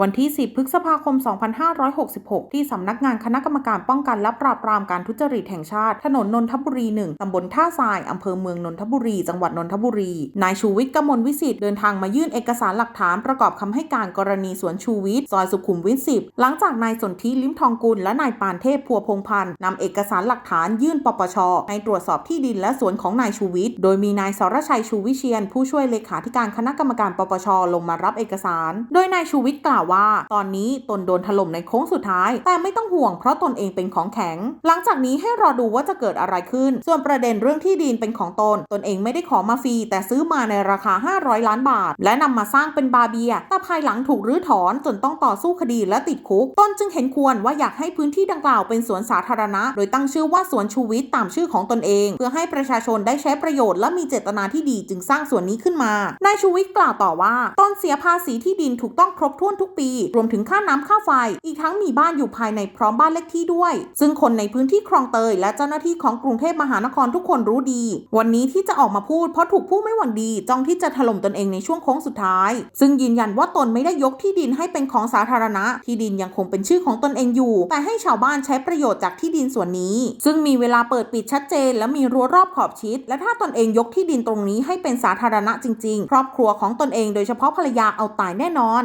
วันที่ 10 พฤษภาคม 2566 ที่สำนักงานคณะกรรมการป้องกันและปราบปรามการทุจริตแห่งชาติ ถนนนนทบุรี1ตำบลท่าทรายอำเภอเมืองนนทบุรี จังหวัดนนทบุรี นายชูวิทย์กมลวิสิทธิ์เดินทางมายื่นเอกสารหลักฐานประกอบคำให้การกรณีสวนชูวิทย์ซอยสุขุมวิท 10 หลังจากนายสนธิลิ้มทองกุลและนายปานเทพพัวพงพันธ์นำเอกสารหลักฐานยื่นปปชให้ตรวจสอบที่ดินและสวนของนายชูวิทย์โดยมีนายสรชัยชูวิเชียน ผู้ช่วยเลขาธิการคณะกรรมการปปชลงมารับเอกสาร โดยนายชูวิทย์กล่าวว่า ตอนนี้ตนโดนถล่มในโค้งสุดท้าย แต่ไม่ต้องห่วงเพราะตนเองเป็นของแข็ง หลังจากนี้ให้รอดูว่าจะเกิดอะไรขึ้น ส่วนประเด็นเรื่องที่ดินเป็นของตน ตนเองไม่ได้ขอมาฟรีแต่ซื้อมาในราคา 500 ล้านบาท และนำมาสร้างเป็นบาเบีย แต่ภายหลังถูกรื้อถอนจนต้องต่อสู้คดีและติดคุก ตนจึงเห็นควรว่าอยากให้พื้นที่ดังกล่าวเป็นสวนสาธารณะ โดยตั้งชื่อว่าสวนชูวิทย์ตามชื่อของตนเอง เพื่อให้ประชาชนได้ใช้ประโยชน์และมีเจตนาที่ดีจึงสร้างสวนนี้ขึ้นมานายชูวิทย์กล่าวต่อว่าตนเสียภาษีที่ดินถูกต้องครบถ้วนทุกปีรวมถึงค่าน้ำค่าไฟ อีกทั้งมีบ้านอยู่ภายในพร้อมบ้านเลขที่ด้วย ซึ่งคนในพื้นที่คลองเตย และเจ้าหน้าที่ของกรุงเทพมหานครทุกคนรู้ดี วันนี้ที่จะออกมาพูดเพราะถูกผู้ไม่หวังดีจ้องที่จะถล่มตนเองในช่วงโค้งสุดท้าย ซึ่งยืนยันว่าตนไม่ได้ยกที่ดินให้เป็นของสาธารณะ ที่ดินยังคงเป็นชื่อของตนเองอยู่ แต่ให้ชาวบ้านใช้ประโยชน์จากที่ดินส่วนนี้ ซึ่งมีเวลาเปิดปิดชัดเจน และมีรั้วรอบขอบชิด และถ้าตนเองยกที่ดินตรงนี้ให้เป็นสาธารณะจริง ๆ ครอบครัวของตนเองโดยเฉพาะภรรยาเอาตายแน่นอน